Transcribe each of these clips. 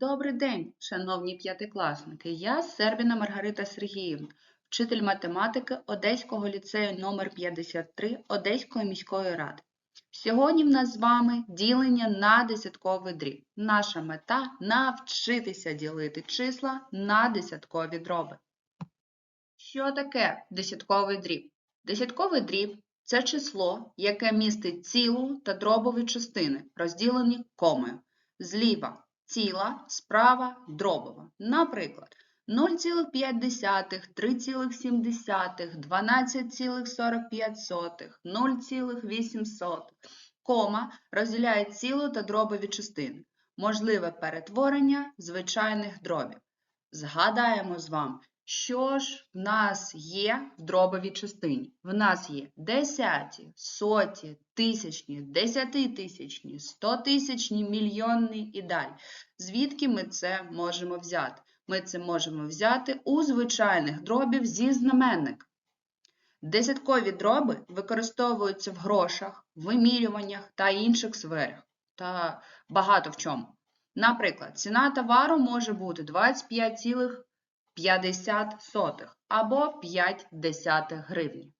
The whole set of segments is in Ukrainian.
Добрий день, шановні п'ятикласники. Я Сербіна Маргарита Сергіївна, вчитель математики Одеського ліцею номер 53 Одеської міської ради. Сьогодні в нас з вами ділення на десятковий дріб. Наша мета навчитися ділити числа на десяткові дроби. Що таке десятковий дріб? Десятковий дріб це число, яке містить цілу та дробові частини, розділені комою. Зліва ціла, справа дробова. Наприклад, 0,5, 3,7, 12,45, 0,8. Кома розділяє цілу та дробові частини. Можливе перетворення звичайних дробів. Згадаємо з вами, що ж в нас є в дробовій частині? В нас є десяті, соті, тисячні, десятитисячні, стотисячні, мільйонні і далі. Звідки ми це можемо взяти? Ми це можемо взяти у звичайних дробів зі знаменника. Десяткові дроби використовуються в грошах, вимірюваннях та інших сферах та багато в чому. Наприклад, ціна товару може бути 25,50 або 5 десятих гривні.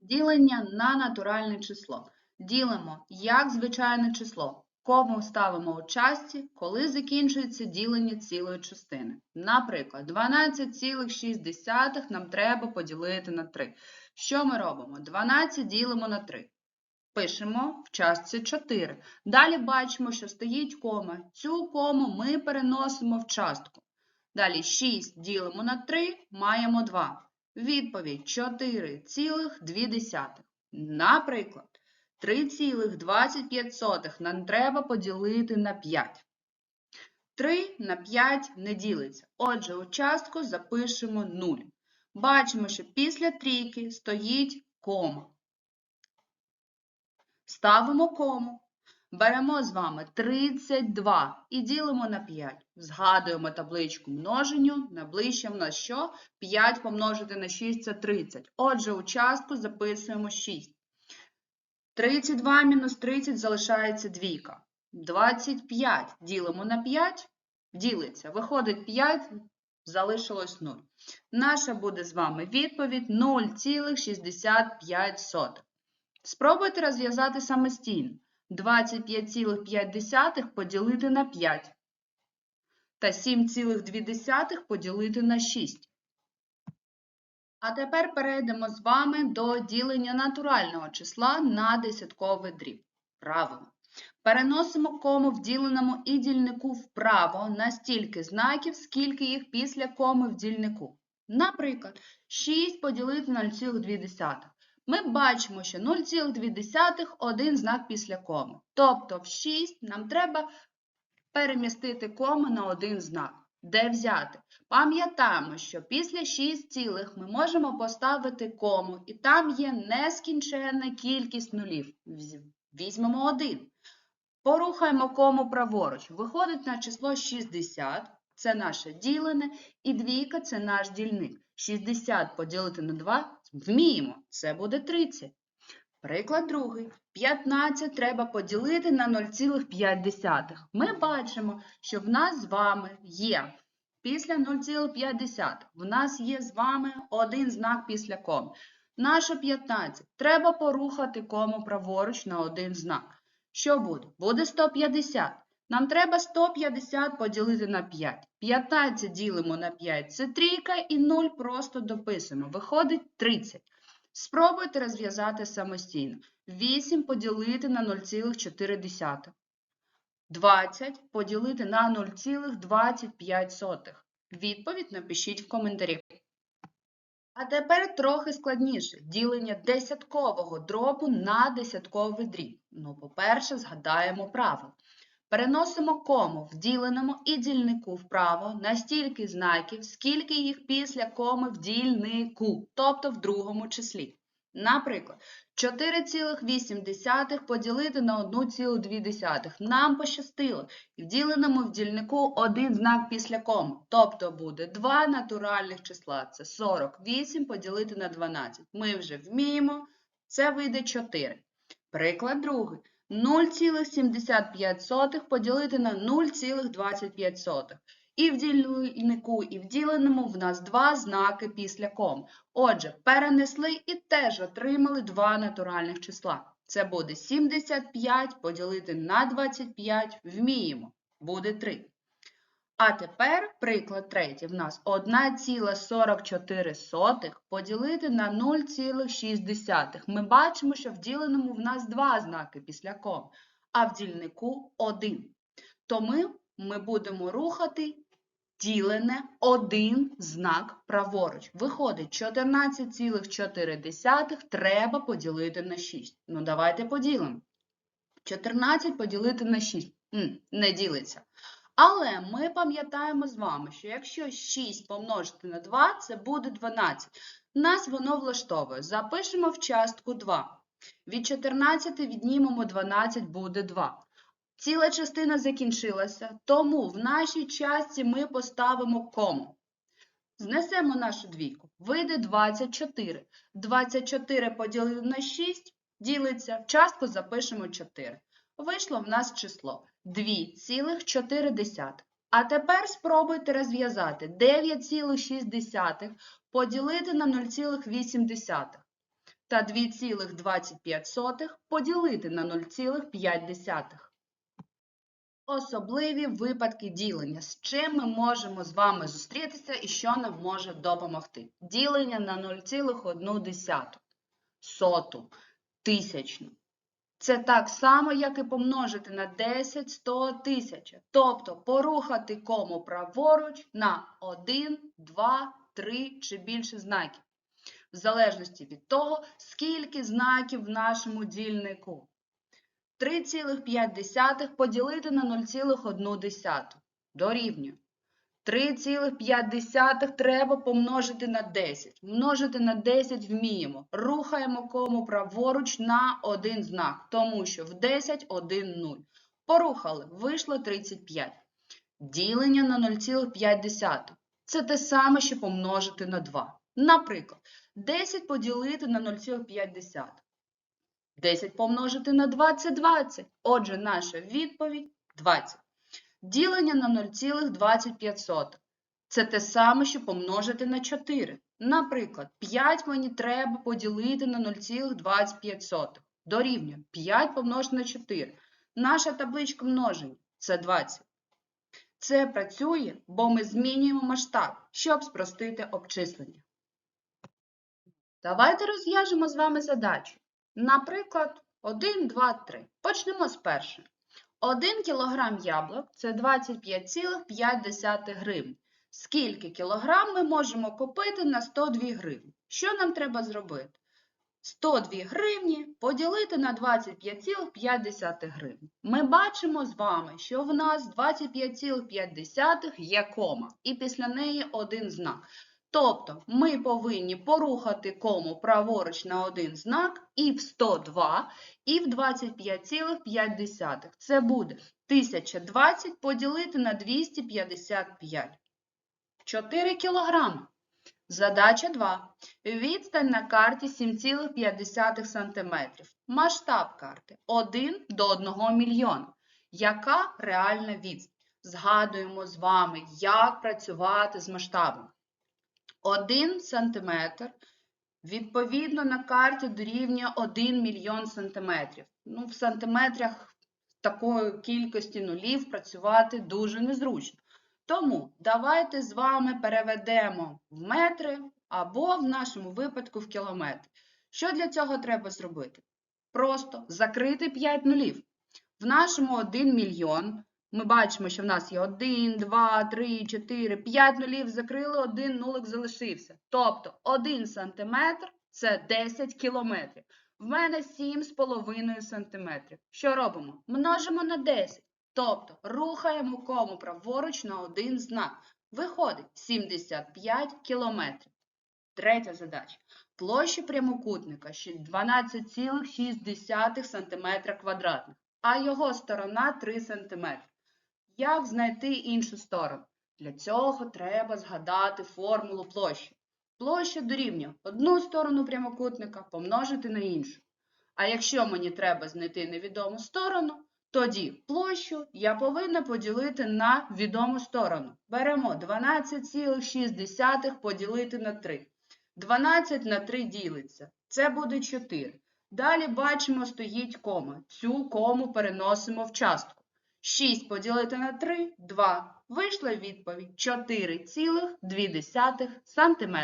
Ділення на натуральне число. Ділимо як звичайне число. Кому ставимо у часті, коли закінчується ділення цілої частини. Наприклад, 12,6 нам треба поділити на 3. Що ми робимо? 12 ділимо на 3. Пишемо в частці 4. Далі бачимо, що стоїть кома. Цю кому ми переносимо в частку. Далі 6 ділимо на 3, маємо 2. Відповідь 4,2. Наприклад, 3,25 нам треба поділити на 5. 3 на 5 не ділиться. Отже, у частку запишемо 0. Бачимо, що після трійки стоїть кома. Ставимо кому. Беремо з вами 32 і ділимо на 5. Згадуємо табличку множенню. Найближче в нас що? 5 помножити на 6 – це 30. Отже, у частку записуємо 6. 32 мінус 30 залишається двійка. 25 ділимо на 5, ділиться. Виходить 5, залишилось 0. Наша буде з вами відповідь 0,65. Спробуйте розв'язати самостійно. 25,5 поділити на 5 та 7,2 поділити на 6. А тепер перейдемо з вами до ділення натурального числа на десятковий дріб. Правило. Переносимо кому в діленому і дільнику вправо на стільки знаків, скільки їх після коми в дільнику. Наприклад, 6 поділити на 0,2. Ми бачимо, що 0,2 – один знак після коми. Тобто в 6 нам треба перемістити кому на один знак. Де взяти? Пам'ятаємо, що після 6 цілих ми можемо поставити кому, і там є нескінченна кількість нулів. Візьмемо 1. Порухаємо кому праворуч. Виходить на число 60, це наше ділене, і двійка – це наш дільник. 60 поділити на 2 вміємо, це буде 30. Приклад другий. 15 треба поділити на 0,5. Ми бачимо, що в нас з вами є після 0,5. В нас є з вами один знак після коми. Наше 15. Треба порухати кому праворуч на один знак. Що буде? Буде 150. Нам треба 150 поділити на 5. 15 ділимо на 5 це трійка і 0 просто дописуємо. Виходить 30. Спробуйте розв'язати самостійно. 8 поділити на 0,4. 20 поділити на 0,25. Відповідь напишіть в коментарі. А тепер трохи складніше. Ділення десяткового дробу на десятковий дріб. Ну, по-перше, згадаємо правило. Переносимо кому в діленому і дільнику вправо на стільки знаків, скільки їх після коми в дільнику, тобто в другому числі. Наприклад, 4,8 поділити на 1,2. Нам пощастило. І в діленому в дільнику один знак після коми. Тобто буде 2 натуральних числа. Це 48 поділити на 12. Ми вже вміємо. Це вийде 4. Приклад другий. 0,75 поділити на 0,25. І в дільнику, і в діленому в нас два знаки після ком. Отже, перенесли і теж отримали два натуральних числа. Це буде 75 поділити на 25, вміємо, буде 3. А тепер приклад третій. В нас 1,44 поділити на 0,6. Ми бачимо, що в діленому в нас два знаки після ком, а в дільнику один. Тому ми будемо рухати ділене один знак праворуч. Виходить, 14,4 треба поділити на 6. Ну, давайте поділимо. 14 поділити на 6. М, не ділиться. Але ми пам'ятаємо з вами, що якщо 6 помножити на 2, це буде 12. Нас воно влаштовує. Запишемо в частку 2. Від 14 віднімемо 12, буде 2. Ціла частина закінчилася, тому в нашій частці ми поставимо кому. Знесемо нашу двійку. Вийде 24. 24 поділити на 6 ділиться, в частку запишемо 4. Вийшло в нас число 2,4. А тепер спробуйте розв'язати 9,6 поділити на 0,8 та 2,25 поділити на 0,5. Особливі випадки ділення. З чим ми можемо з вами зустрітися і що нам може допомогти? Ділення на 0,1, соту, тисячну. Це так само, як і помножити на 10, 100, 1000. Тобто порухати кому праворуч на 1, 2, 3 чи більше знаків. В залежності від того, скільки знаків в нашому дільнику. 3,5 поділити на 0,1 дорівнює. 3,5 треба помножити на 10. Множити на 10 вміємо. Рухаємо кому праворуч на один знак, тому що в 10 – 1, 0. Порухали, вийшло 35. Ділення на 0,5. Це те саме, що помножити на 2. Наприклад, 10 поділити на 0,5. 10 помножити на 2 – це 20. Отже, наша відповідь 20. Ділення на 0,25. Це те саме, що помножити на 4. Наприклад, 5 мені треба поділити на 0,25. Дорівнює 5 помножити на 4. Наша табличка множення – це 20. Це працює, бо ми змінюємо масштаб, щоб спростити обчислення. Давайте розв'яжемо з вами задачу. Наприклад, 1, 2, 3. Почнемо з першої. 1 кг яблук – це 25,5 гривень. Скільки кілограм ми можемо купити на 102 гривні? Що нам треба зробити? 102 гривні поділити на 25,5 гривень. Ми бачимо з вами, що в нас 25,5 є кома, і після неї один знак. Тобто ми повинні порухати кому праворуч на один знак і в 102, і в 25,5. Це буде 1020 поділити на 255. 4 кілограми. Задача 2. Відстань на карті 7,5 см. Масштаб карти 1 до 1 мільйона. Яка реальна відстань? Згадуємо з вами, як працювати з масштабом. 1 см відповідно на карті дорівнює 1 мільйон сантиметрів. Ну, в сантиметрах такої кількості нулів працювати дуже незручно. Тому давайте з вами переведемо в метри або в нашому випадку в кілометри. Що для цього треба зробити? Просто закрити 5 нулів. В нашому 1 мільйон ми бачимо, що в нас є 1, 2, 3, 4, 5 нулів закрили, один нулик залишився. Тобто 1 сантиметр – це 10 кілометрів. В мене 7,5 сантиметрів. Що робимо? Множимо на 10. Тобто рухаємо кому праворуч на один знак. Виходить 75 кілометрів. Третя задача. Площа прямокутника 12,6 см квадратних, а його сторона 3 см. Як знайти іншу сторону? Для цього треба згадати формулу площі. Площа дорівнює одну сторону прямокутника помножити на іншу. А якщо мені треба знайти невідому сторону, тоді площу я повинна поділити на відому сторону. Беремо 12,6 поділити на 3. 12 на 3 ділиться. Це буде 4. Далі бачимо, стоїть кома. Цю кому переносимо в частку. 6 поділити на 3 – 2. Вийшла відповідь 4,2 см.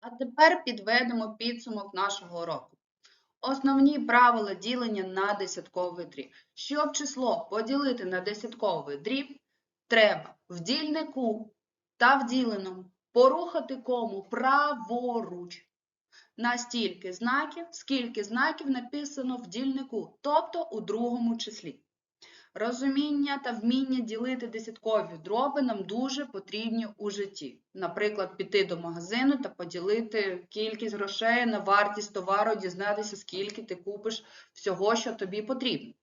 А тепер підведемо підсумок нашого уроку. Основні правила ділення на десятковий дріб. Щоб число поділити на десятковий дріб, треба в дільнику та в діленому порухати кому праворуч на стільки знаків, скільки знаків написано в дільнику, тобто у другому числі. Розуміння та вміння ділити десяткові дроби нам дуже потрібні у житті. Наприклад, піти до магазину та поділити кількість грошей на вартість товару, дізнатися, скільки ти купиш всього, що тобі потрібно.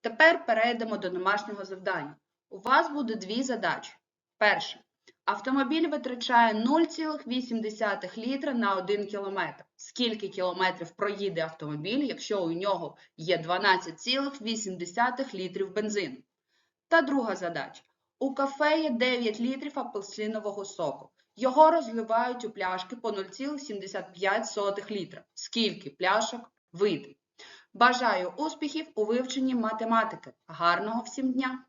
Тепер перейдемо до домашнього завдання. У вас буде дві задачі. Перше. Автомобіль витрачає 0,8 літра на 1 кілометр. Скільки кілометрів проїде автомобіль, якщо у нього є 12,8 літрів бензину? Та друга задача. У кафе є 9 літрів апельсинового соку. Його розливають у пляшки по 0,75 літра. Скільки пляшок вийде? Бажаю успіхів у вивченні математики. Гарного всім дня!